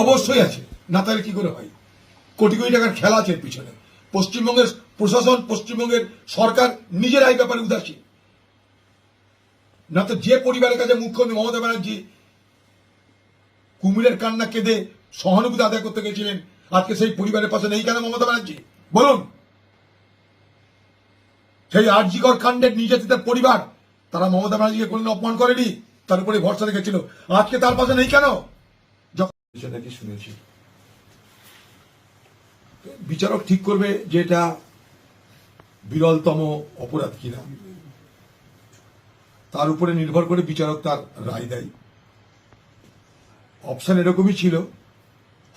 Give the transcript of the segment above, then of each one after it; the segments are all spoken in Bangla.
অবশ্যই আছে। না তাহলে কি করে হয়? কোটি কোটি টাকার খেলা আছে পিছনে। পশ্চিমবঙ্গের প্রশাসন, পশ্চিমবঙ্গের সরকার নিজের এই ব্যাপারে উদাসীন। না তো যে পরিবারের কাছে মুখ্যমন্ত্রী মমতা ব্যানার্জি কুমিরের কান্না কেঁদে সহানুভূতি আদায় করতে গেছিলেন, আজকে সেই পরিবারের পাশে নেই কেন মমতা ব্যানার্জি? বলুন। সেই আর্জিকর কাণ্ডের নির্যাতিতের পরিবার, তারা মমতা ব্যানার্জিকে কোনদিন অপমান করেনি? তার উপরে ভরসা রেখেছিল। আজকে তার পাশে নেই কেন? নাকি শুনেছি। বিচারক ঠিক করবে যে এটা বিরলতম অপরাধ কিনা। তার উপরে নির্ভর করে বিচারক তার রায় দেয়। অপশন এরকমই ছিল,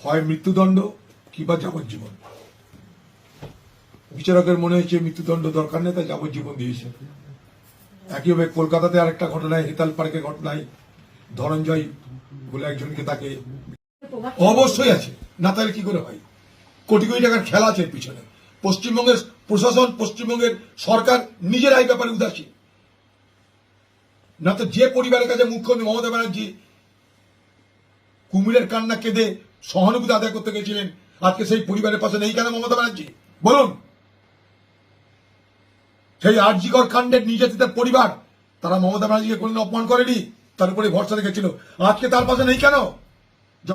হয় মৃত্যুদণ্ড কিংবা যাবজ্জীবন। বিচারকের মনে হয়েছে মৃত্যুদণ্ড দরকার নেই, তাই যাবজ্জীবন দিয়েছে। একইভাবে কলকাতাতে আরেকটা ঘটনায়, হেতাল পার্কের ঘটনায় ধনঞ্জয় বলে একজনকে তাকে অবশ্যই আছে। না তাহলে কি করে হয়? কোটি কোটি টাকার খেলা আছে পিছনে। পশ্চিমবঙ্গের প্রশাসন, পশ্চিমবঙ্গের সরকার নিজের এই ব্যাপারে উদাসীন না তো যে পরিবারের কাছে মুখ্যমন্ত্রী মমতা ব্যানার্জি কুমিরের কান্না কেঁদে সহানুভূতি আদায় করতে গেছিলেন, আজকে সেই পরিবারের পাশে নেই কেন মমতা ব্যানার্জি? বলুন। সেই আর্জিকর কাণ্ডের নির্যাতিতের পরিবার, তারা মমতা ব্যানার্জিকে কোনদিন অপমান করেনি? তার উপরে ভরসা রেখেছিল। আজকে তার পাশে নেই কেন?